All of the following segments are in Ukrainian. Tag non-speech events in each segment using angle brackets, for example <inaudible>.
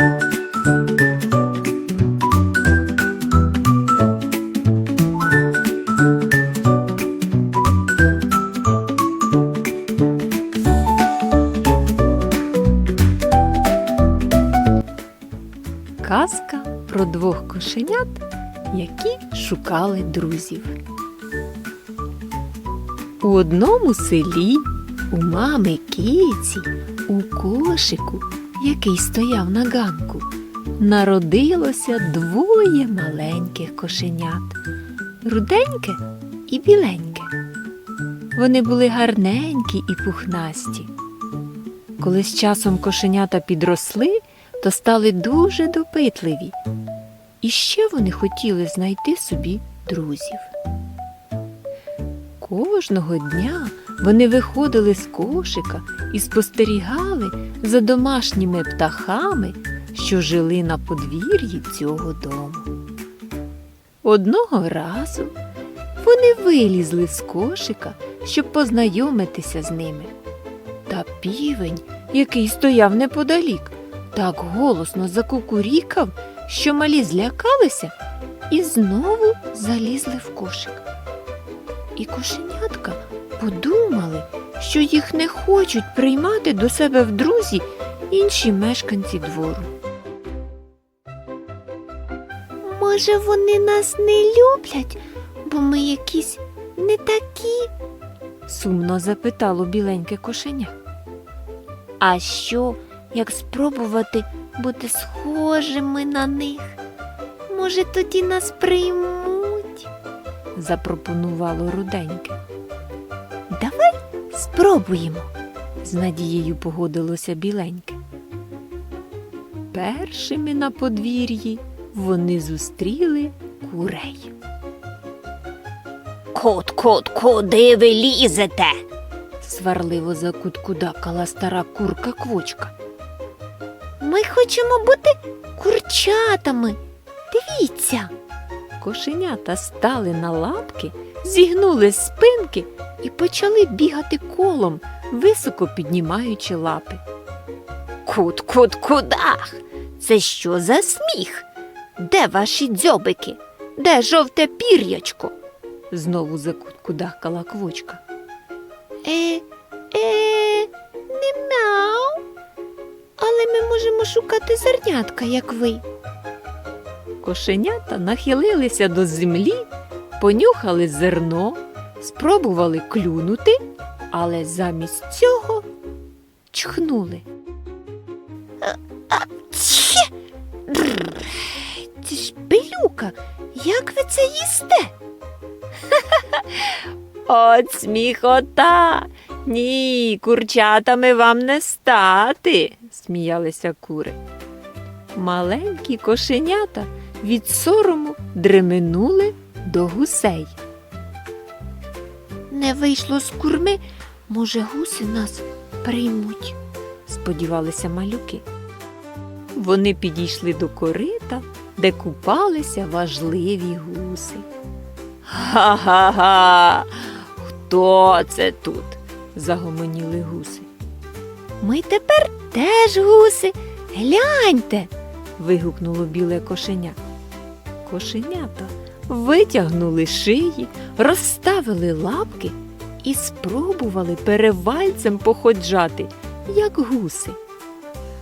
Казка про двох кошенят, які шукали друзів. У одному селі у мами киці у кошику, який стояв на ганку, народилося двоє маленьких кошенят руденьке і біленьке. Вони були гарненькі і пухнасті. Коли з часом кошенята підросли, то стали дуже допитливі. І ще вони хотіли знайти собі друзів. Кожного дня вони виходили з кошика і спостерігали за домашніми птахами, що жили на подвір'ї цього дому. Одного разу вони вилізли з кошика, щоб познайомитися з ними. Та півень, який стояв неподалік, так голосно закукурікав, що малі злякалися і знову залізли в кошик. І кошенятка подумали, що їх не хочуть приймати до себе в друзі інші мешканці двору. Може, вони нас не люблять, бо ми якісь не такі? сумно запитало біленьке кошеня. А що, як спробувати бути схожими на них? Може, тоді нас приймуть? запропонувало руденьке. Спробуємо, з надією погодилося біленьке. Першими на подвір'ї вони зустріли курей. Кот, кот, куди ви лізете? сварливо закуткудакала стара курка квочка. Ми хочемо бути курчатами. Дивіться. Кошенята стали на лапки, зігнули спинки і почали бігати колом, високо піднімаючи лапи. Кут, кут, кудах. Це що за сміх? Де ваші дзьобики? Де жовте пір'ячко? Знову закуткудакала квочка. Е, е, не мяу. Але ми можемо шукати зернятка, як ви. Кошенята нахилилися до землі, понюхали зерно, спробували клюнути, але замість цього чхнули. Це ж пилюка, як ви це їсте? <laughs> От сміхота. Ні, курчатами вам не стати, сміялися кури. Маленькі кошенята від сорому дременули до гусей. Не вийшло з курми, може, гуси нас приймуть, сподівалися малюки. Вони підійшли до корита, де купалися важливі гуси. Га-га-га! Хто це тут? загомоніли гуси. Ми тепер теж гуси. Гляньте. вигукнуло біле кошеня. Кошенята витягнули шиї, розставили лапки і спробували перевальцем походжати, як гуси.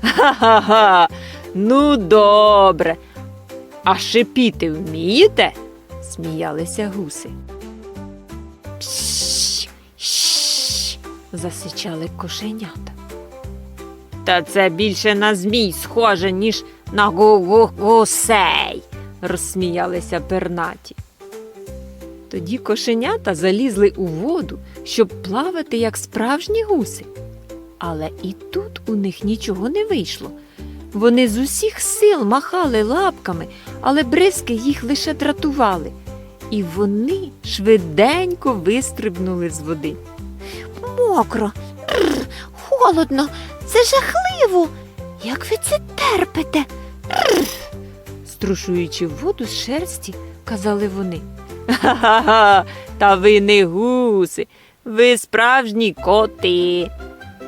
Га-га-га! Ну, добре. А шипіти вмієте? сміялися гуси. Пш, щ, засичали кошенята. Та це більше на змій схоже, ніж на гу-гу-гусей, розсміялися пернаті. Тоді кошенята залізли у воду, щоб плавати, як справжні гуси. Але і тут у них нічого не вийшло. Вони з усіх сил махали лапками, але бризки їх лише дратували. І вони швиденько вистрибнули з води. Мокро, Бррр, холодно, це жахливо. Як ви це терпите? Бррр. Струшуючи воду з шерсті, казали вони. Ха-ха-ха, та ви не гуси, ви справжні коти.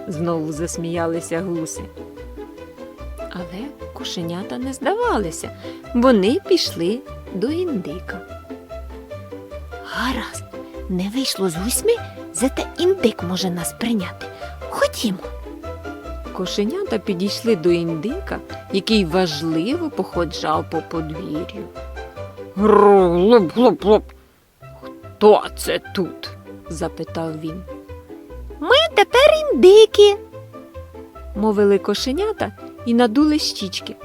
Знову засміялися гуси. Але кошенята не здавалися. Вони пішли до індика. Гаразд, не вийшло з гусьми, зате індик може нас прийняти. Ходімо. Кошенята підійшли до індика, який важливо походжав по подвір'ю. Глоп, глоп, глоп. Хто це тут? запитав він. Ми тепер індики. Мовили кошенята і надули щічки.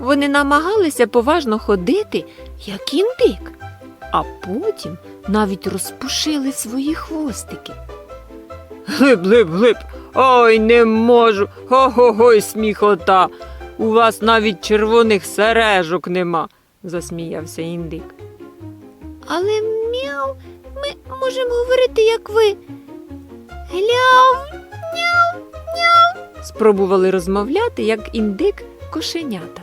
Вони намагалися поважно ходити, як індик, а потім навіть розпушили свої хвостики. Глиб, глиб, глиб. Ой, не можу. Го-го-гой, сміхота. У вас навіть червоних сережок нема, засміявся індик. Але мяу, ми можемо говорити, як ви. Гляв, Спробували розмовляти, як індик кошенята,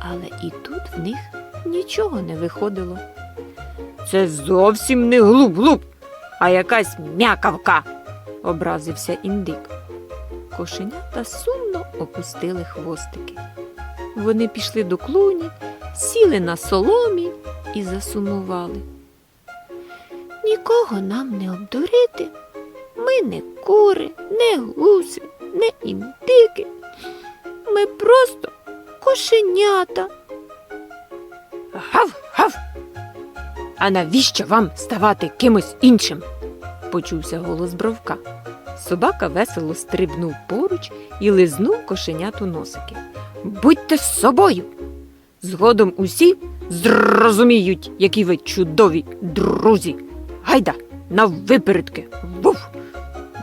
але і тут в них нічого не виходило. Це зовсім не глуп-глуп, а якась м'якавка, образився індик. Кошенята сумно опустили хвостики. Вони пішли до клуні, сіли на соломі і засумували. нікого нам не обдурити. Ми не кури, не гуси, не індики. Ми просто кошенята. Гав, гав. А навіщо вам ставати кимось іншим? почувся голос бровка. Собака весело стрибнув поруч і лизнув кошеняту носики. Будьте з собою. Згодом усі зрозуміють, які ви чудові друзі. Гайда, на випередки. Вуф!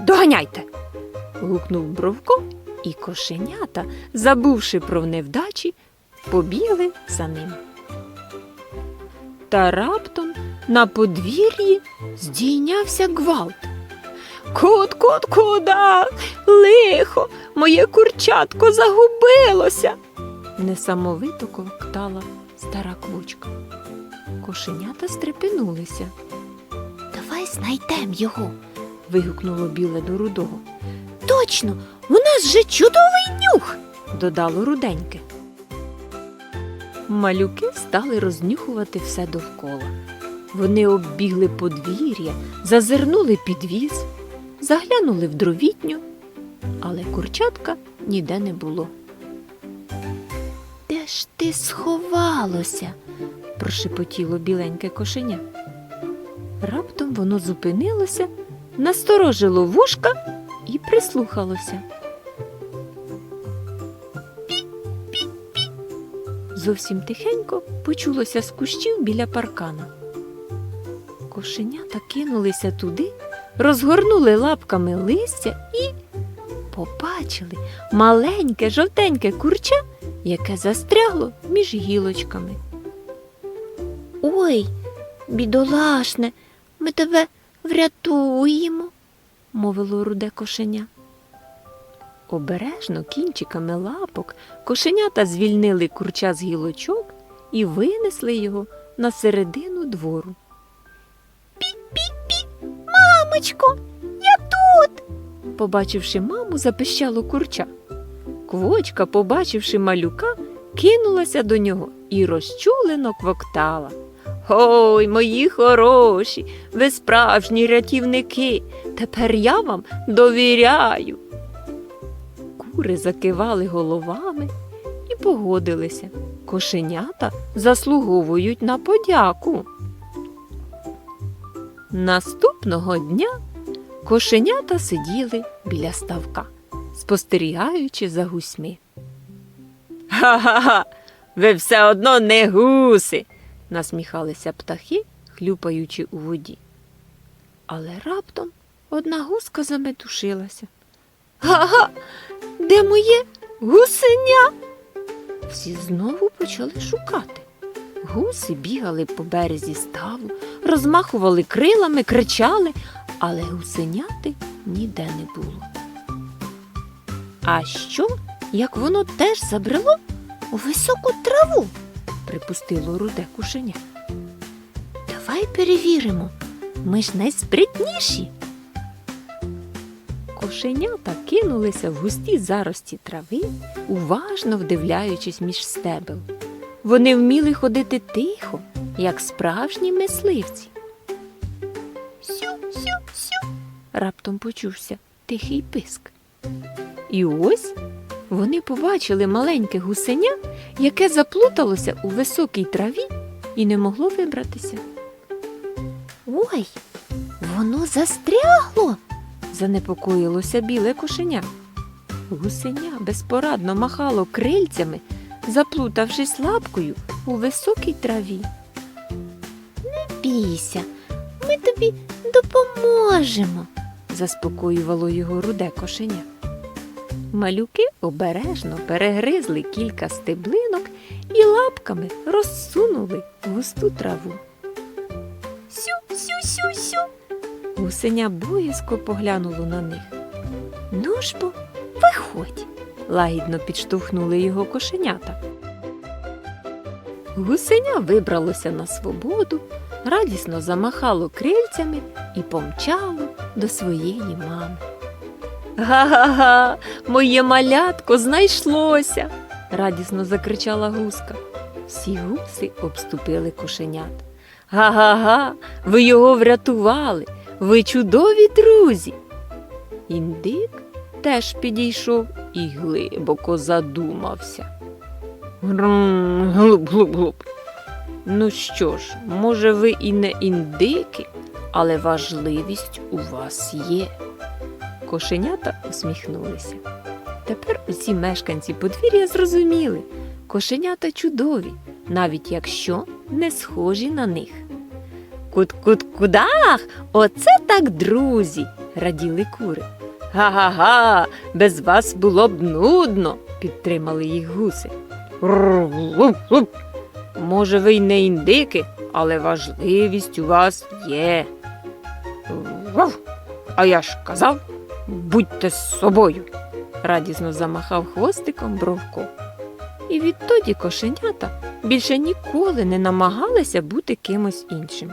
Доганяйте. гукнув Бровко, і кошенята, забувши про невдачі, побігли за ним. Та раптом на подвір'ї здійнявся гвалт. Кут, кут, куда? Лихо, моє курчатко загубилося. Несамовито ковктала стара квочка. Кошенята стрепенулися. Давай знайдемо його. вигукнуло біле до рудого. Точно, у нас же чудовий нюх. додало руденьке. Малюки стали рознюхувати все довкола. Вони оббігли подвір'я, зазирнули під віз, заглянули в дровітню, але курчатка ніде не було. Де ж ти сховалося? прошепотіло біленьке кошеня. Раптом воно зупинилося, насторожило вушка і прислухалося. Зовсім тихенько почулося з кущів біля паркана. Кошенята кинулися туди, розгорнули лапками листя і побачили маленьке жовтеньке курча, яке застрягло між гілочками. Ой, бідолашне, ми тебе врятуємо, мовило руде кошеня. Обережно кінчиками лапок кошенята звільнили курча з гілочок і винесли його на середину двору. Мамочко, я тут. Побачивши маму, запищало курча. Квочка, побачивши малюка, кинулася до нього і розчулено квоктала. Ой, мої хороші, ви справжні рятівники. Тепер я вам довіряю. Кури закивали головами і погодилися. Кошенята заслуговують на подяку. Наступного дня кошенята сиділи біля ставка, спостерігаючи за гусьми. Ха-ха-ха, ви все одно не гуси, насміхалися птахи, хлюпаючи у воді. Але раптом одна гуска заметушилася. Га-га, де моє гусеня? Всі знову почали шукати. Гуси бігали по березі ставу, розмахували крилами, кричали, але гусеняти ніде не було. А що, як воно теж забрело у високу траву? припустило руде кушеня. Давай перевіримо. Ми ж найспритніші. кошенята кинулися в густі зарості трави, уважно вдивляючись між стебел. Вони вміли ходити тихо, як справжні мисливці. Сю-сю-сю. Раптом почувся тихий писк. І ось вони побачили маленьке гусеня, яке заплуталося у високій траві і не могло вибратися. Ой, воно застрягло. Занепокоїлося біле кошеня. Гусеня безпорадно махало крильцями, заплутавшись лапкою у високій траві. Не Бійся, ми тобі допоможемо. заспокоювало його руде кошеня. Малюки обережно перегризли кілька стеблинок і лапками розсунули густу траву. Сю-сю-сю-сю. Гусеня боязко поглянуло на них. Ну ж бо, виходь. Лагідно підштовхнули його кошенята. Гусеня вибралося на свободу, радісно замахало крильцями і помчало до своєї мами. Га-га-га, моє малятко знайшлося. радісно закричала гуска. Всі гуси обступили кошенят. Га-га-га, ви його врятували, ви чудові друзі. Індик теж підійшов і глибоко задумався. Грм, глуп, глуп, глуп. Ну що ж, може, ви і не індики, але важливість у вас є. Кошенята усміхнулися. Тепер усі мешканці подвір'я зрозуміли, кошенята чудові, навіть якщо не схожі на них. Кут-кут-кудах, оце так друзі, раділи кури. Га-га-га, без вас було б нудно, підтримали їх гуси. Може, ви й не індики, але важливість у вас є. А я ж казав, будьте з собою, радісно замахав хвостиком Бровко. І відтоді кошенята більше ніколи не намагалися бути кимось іншим,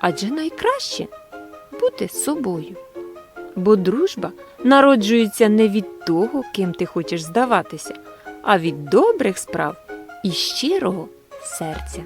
адже найкраще бути собою. Бо дружба народжується не від того, ким ти хочеш здаватися, а від добрих справ і щирого серця.